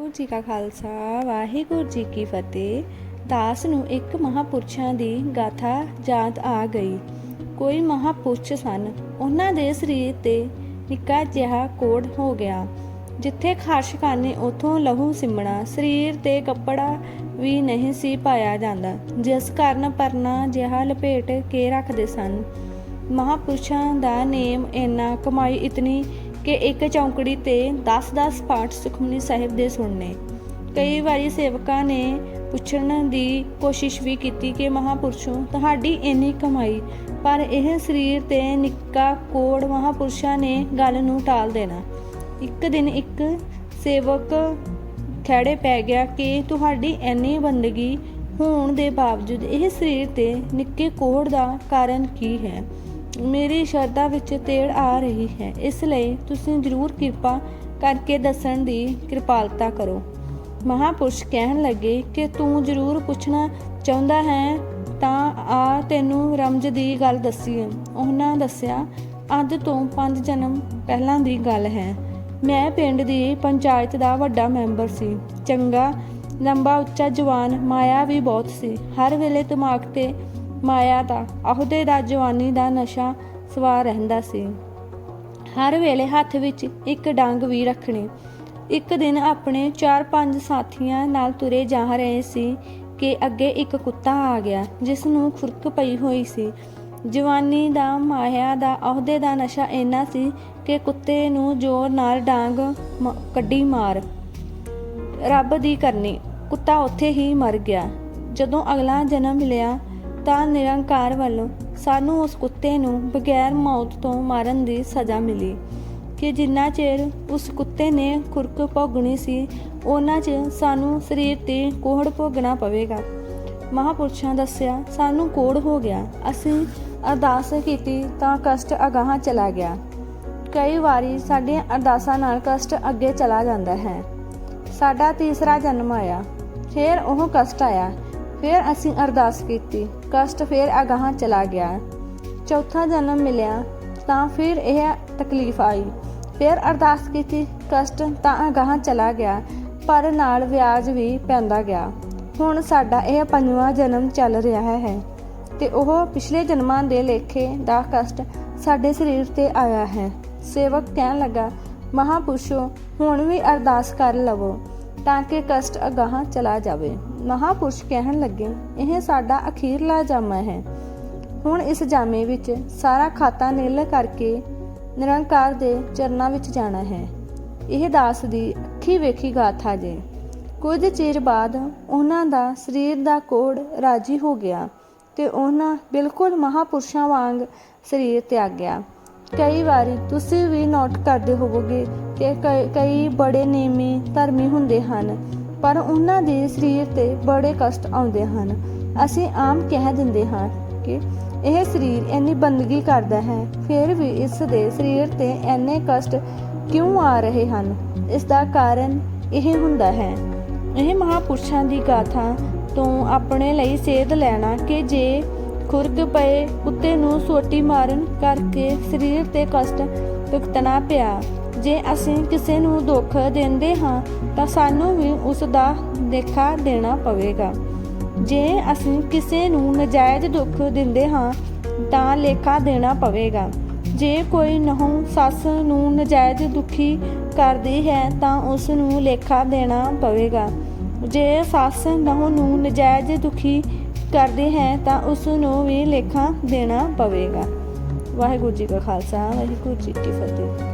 ਵਾਹਿਗੁਰੂ ਜੀ ਕਾ ਖਾਲਸਾ, ਵਾਹਿਗੁਰੂ ਜੀ ਕੀ ਫਤਿਹ। ਦਾਸ ਨੂੰ ਇੱਕ ਮਹਾਪੁਰਸ਼ਾਂ ਦੀ ਗਾਥਾ ਯਾਦ ਆ ਗਈ। ਕੋਈ ਮਹਾਪੁਰਸ਼ ਸਨ। ਉਹਨਾਂ ਦੇ ਸਰੀਰ ਤੇ ਨਿੱਕਾ ਜਿਹਾ ਕੋੜ ਹੋ ਗਿਆ। ਜਿੱਥੇ ਖਾਰਸ਼ ਕਰਨੀ ਉਥੋਂ ਲਹੂ ਸਿਮਣਾ, ਸਰੀਰ ਤੇ ਕੱਪੜਾ ਵੀ ਨਹੀਂ ਸੀ ਪਾਇਆ ਜਾਂਦਾ। ਜਿਸ ਕਾਰਨ ਪਰਨਾ ਜਿਹਾ ਲਪੇਟ ਕੇ ਰੱਖਦੇ ਸਨ। ਮਹਾਪੁਰਸ਼ਾਂ ਦਾ ਨੇਮ ਇੰਨਾ ਕਮਾਈ ਇਤਨੀ ਕਿ ਇੱਕ ਚੌਂਕੜੀ ਤੇ 10-10 ਪਾਠ ਸੁਖਮਨੀ ਸਾਹਿਬ ਦੇ ਸੁਣਨੇ ਕਈ ਵਾਰੀ ਸੇਵਕਾਂ ਨੇ ਪੁੱਛਣ ਦੀ ਕੋਸ਼ਿਸ਼ ਵੀ ਕੀਤੀ ਕਿ ਮਹਾਪੁਰਸ਼ੋਂ ਤੁਹਾਡੀ ਇੰਨੀ ਕਮਾਈ, ਪਰ ਇਹ ਸਰੀਰ ਤੇ ਨਿੱਕਾ ਕੋੜ ਮਹਾਪੁਰਸ਼ਾਂ ਨੇ ਗੱਲ ਨੂੰ ਟਾਲ ਦੇਣਾ। ਇੱਕ ਦਿਨ ਇੱਕ ਸੇਵਕ ਖੜੇ ਪੈ ਗਿਆ ਕਿ ਤੁਹਾਡੀ ਇੰਨੀ ਬੰਦਗੀ ਹੋਣ ਦੇ ਬਾਵਜੂਦ ਇਹ ਸਰੀਰ ਤੇ ਨਿੱਕੇ ਕੋੜ ਦਾ ਕਾਰਨ ਕੀ ਹੈ? ਮੇਰੀ ਸ਼ਰਧਾ ਵਿੱਚ ਤੇੜ ਆ ਰਹੀ ਹੈ। ਇਸ ਲਈ ਤੁਸੀਂ ਜ਼ਰੂਰ ਕਿਰਪਾ ਕਰਕੇ ਦੱਸਣ ਦੀ ਕਿਰਪਾਲਤਾ ਕਰੋ। ਮਹਾਪੁਰਸ਼ ਕਹਿਣ ਲੱਗੇ ਕਿ ਤੂੰ ਜ਼ਰੂਰ ਪੁੱਛਣਾ ਚਾਹੁੰਦਾ ਹੈ, ਤਾਂ ਆ ਤੈਨੂੰ ਰਮਜ ਦੀ ਗੱਲ ਦੱਸੀ ਉਹਨਾਂ ਦੱਸਿਆ ਅੱਜ ਤੋਂ 5 ਜਨਮ ਪਹਿਲਾਂ ਦੀ ਗੱਲ ਹੈ। ਮੈਂ ਪਿੰਡ ਦੀ ਪੰਚਾਇਤ ਦਾ ਵੱਡਾ ਮੈਂਬਰ ਸੀ। ਚੰਗਾ, ਲੰਬਾ, ਉੱਚਾ, ਜਵਾਨ, ਮਾਇਆ ਵੀ ਬਹੁਤ ਸੀ। ਹਰ ਵੇਲੇ ਦਿਮਾਗ ਤੇ ਮਾਇਆ ਦਾ ਅਹੁਦੇ ਦਾ ਜਵਾਨੀ ਦਾ ਨਸ਼ਾ ਸਵਾਰ ਰਹਿੰਦਾ ਸੀ। ਹਰ ਵੇਲੇ ਹੱਥ ਵਿੱਚ ਇੱਕ ਡੰਗ ਵੀ ਰੱਖਣੀ। ਇੱਕ ਦਿਨ ਆਪਣੇ 4-5 ਸਾਥੀਆਂ ਨਾਲ ਤੁਰੇ ਜਾ ਰਹੇ ਸੀ ਕਿ ਅੱਗੇ ਇੱਕ ਕੁੱਤਾ ਆ ਗਿਆ, ਜਿਸ ਨੂੰ ਖੁਰਕ ਪਈ ਹੋਈ ਸੀ। ਜਵਾਨੀ ਦਾ, ਮਾਇਆ ਦਾ, ਅਹੁਦੇ ਦਾ ਨਸ਼ਾ ਇੰਨਾ ਸੀ ਕਿ ਕੁੱਤੇ ਨੂੰ ਜ਼ੋਰ ਨਾਲ ਡਾਂਗ ਕੱਢੀ ਮਾਰ। ਰੱਬ ਦੀ ਕਰਨੀ, ਕੁੱਤਾ ਉੱਥੇ ਹੀ ਮਰ ਗਿਆ। ਜਦੋਂ ਅਗਲਾ ਜਨਮ ਲਿਆ ਤਾਂ ਨਿਰੰਕਾਰ ਵੱਲੋਂ ਸਾਨੂੰ ਉਸ ਕੁੱਤੇ ਨੂੰ ਬਗੈਰ ਮੌਤ ਤੋਂ ਮਾਰਨ ਦੀ ਸਜ਼ਾ ਮਿਲੀ ਕਿ ਜਿੰਨਾ ਚਿਰ ਉਸ ਕੁੱਤੇ ਨੇ ਖੁਰਕ ਭੋਗਣੀ ਸੀ ਉਹਨਾਂ 'ਚ ਸਾਨੂੰ ਸਰੀਰ ਤੇ ਕੋਹੜ ਭੋਗਣਾ ਪਵੇਗਾ। ਮਹਾਪੁਰਸ਼ਾਂ ਦੱਸਿਆ, ਸਾਨੂੰ ਕੋੜ ਹੋ ਗਿਆ। ਅਸੀਂ ਅਰਦਾਸ ਕੀਤੀ ਤਾਂ ਕਸ਼ਟ ਅਗਾਹਾਂ ਚਲਾ ਗਿਆ। ਕਈ ਵਾਰੀ ਸਾਡੀਆਂ ਅਰਦਾਸਾਂ ਨਾਲ ਕਸ਼ਟ ਅੱਗੇ ਚਲਾ ਜਾਂਦਾ ਹੈ। ਸਾਡਾ ਤੀਸਰਾ ਜਨਮ ਆਇਆ। ਫਿਰ ਉਹ ਕਸ਼ਟ ਆਇਆ। ਫਿਰ ਅਸੀਂ ਅਰਦਾਸ ਕੀਤੀ, ਕਸ਼ਟ ਫਿਰ ਅਗਾਹਾਂ ਚਲਾ ਗਿਆ। ਚੌਥਾ ਜਨਮ ਮਿਲਿਆ, ਤਾਂ ਫਿਰ ਇਹ ਤਕਲੀਫ ਆਈ। ਫਿਰ ਅਰਦਾਸ ਕੀਤੀ, ਕਸ਼ਟ ਤਾਂ ਅਗਾਹਾਂ ਚਲਾ ਗਿਆ, ਪਰ ਨਾਲ ਵਿਆਜ ਵੀ ਪੈਂਦਾ ਗਿਆ। ਹੁਣ ਸਾਡਾ ਇਹ ਪੰਜਵਾਂ ਜਨਮ ਚੱਲ ਰਿਹਾ ਹੈ ਤੇ ਉਹ ਪਿਛਲੇ ਜਨਮਾਂ ਦੇ ਲੇਖੇ ਦਾ ਕਸ਼ਟ ਸਾਡੇ ਸਰੀਰ ਤੇ ਆਇਆ ਹੈ। ਸੇਵਕ ਕਹਿਣ ਲੱਗਾ, ਮਹਾਪੁਰਸ਼ੋ, ਹੁਣ ਵੀ ਅਰਦਾਸ ਕਰ ਲਵੋ। ਤਾਂ ਕਿ ਕਸ਼ਟ ਅਗਾਹਾਂ ਚਲਾ ਜਾਵੇ। ਮਹਾਪੁਰਸ਼ ਕਹਿਣ ਲੱਗੇ, ਇਹ ਸਾਡਾ ਅਖੀਰਲਾ ਜਾਮਾ ਹੈ। ਹੁਣ ਇਸ ਜਾਮੇ ਵਿੱਚ ਸਾਰਾ ਖਾਤਾ ਨਿਲ ਕਰਕੇ ਨਿਰੰਕਾਰ ਦੇ ਚਰਨਾਂ ਵਿੱਚ ਜਾਣਾ ਹੈ। ਇਹ ਦਾਸ ਦੀ ਅੱਖੀ ਵੇਖੀ ਗਾਥਾ ਜੇ। ਕੁਝ ਚਿਰ ਬਾਅਦ ਉਹਨਾਂ ਦਾ ਸਰੀਰ ਦਾ ਕੋੜ ਰਾਜੀ ਹੋ ਗਿਆ ਤੇ ਉਹਨਾਂ ਬਿਲਕੁਲ ਮਹਾਪੁਰਸ਼ਾਂ ਵਾਂਗ ਸਰੀਰ ਤਿਆਗਿਆ ਕਈ ਵਾਰੀ ਤੁਸੀਂ ਵੀ ਨੋਟ ਕਰਦੇ ਹੋਵੋਗੇ ਕਿ ਕਈ- ਕਈ ਬੜੇ ਨੇਮੀ ਧਰਮੀ ਹੁੰਦੇ ਹਨ, ਪਰ ਉਹਨਾਂ ਦੇ ਸਰੀਰ ਤੇ ਬੜੇ ਕਸ਼ਟ ਆਉਂਦੇ ਹਨ। ਅਸੀਂ ਆਮ ਕਹਿ ਦਿੰਦੇ ਹਾਂ ਕਿ ਇਹ ਸਰੀਰ ਇੰਨੀ ਬੰਦਗੀ ਕਰਦਾ ਹੈ, ਫਿਰ ਵੀ ਇਸ ਦੇ ਸਰੀਰ ਤੇ ਇੰਨੇ ਕਸ਼ਟ ਕਿਉਂ ਆ ਰਹੇ ਹਨ? ਇਸ ਦਾ ਕਾਰਨ ਇਹ ਹੁੰਦਾ ਹੈ। ਇਹ ਮਹਾਪੁਰਸ਼ਾਂ ਦੀ ਗਾਥਾ ਤੋਂ ਆਪਣੇ ਲਈ ਸੇਧ ਲੈਣਾ ਕਿ ਜੇ ਖੁਰਕ ਪਏ ਕੁੱਤੇ ਨੂੰ ਸੋਟੀ ਮਾਰਨ ਕਰਕੇ ਸਰੀਰ ਤੇ ਕਸ਼ਟ ਭੁਗਤਣਾ ਪਿਆ ਜੇ ਅਸੀਂ ਕਿਸੇ ਨੂੰ ਦੁੱਖ ਦਿੰਦੇ ਹਾਂ, ਤਾਂ ਸਾਨੂੰ ਵੀ ਉਸ ਦਾ ਦੇਖਾ ਦੇਣਾ ਪਵੇਗਾ। ਜੇ ਅਸੀਂ ਕਿਸੇ ਨੂੰ ਨਜਾਇਜ਼ ਦੁੱਖ ਦਿੰਦੇ ਹਾਂ, ਤਾਂ ਲੇਖਾ ਦੇਣਾ ਪਵੇਗਾ। ਜੇ ਕੋਈ ਨਹੁੰ ਸੱਸ ਨੂੰ ਨਜਾਇਜ਼ ਦੁਖੀ ਕਰਦੀ ਹੈ, ਤਾਂ ਉਸ ਨੂੰ ਲੇਖਾ ਦੇਣਾ ਪਵੇਗਾ। ਜੇ ਸੱਸ ਨਹੁੰ ਨੂੰ ਨਜਾਇਜ਼ ਦੁਖੀ ਕਰਦੀ ਹੈ, ਤਾਂ ਉਸ ਨੂੰ ਵੀ ਲੇਖਾ ਦੇਣਾ ਪਵੇਗਾ। ਵਾਹਿਗੁਰੂ ਜੀ ਕਾ ਖਾਲਸਾ, ਵਾਹਿਗੁਰੂ ਜੀ ਕੀ ਫਤਿਹ।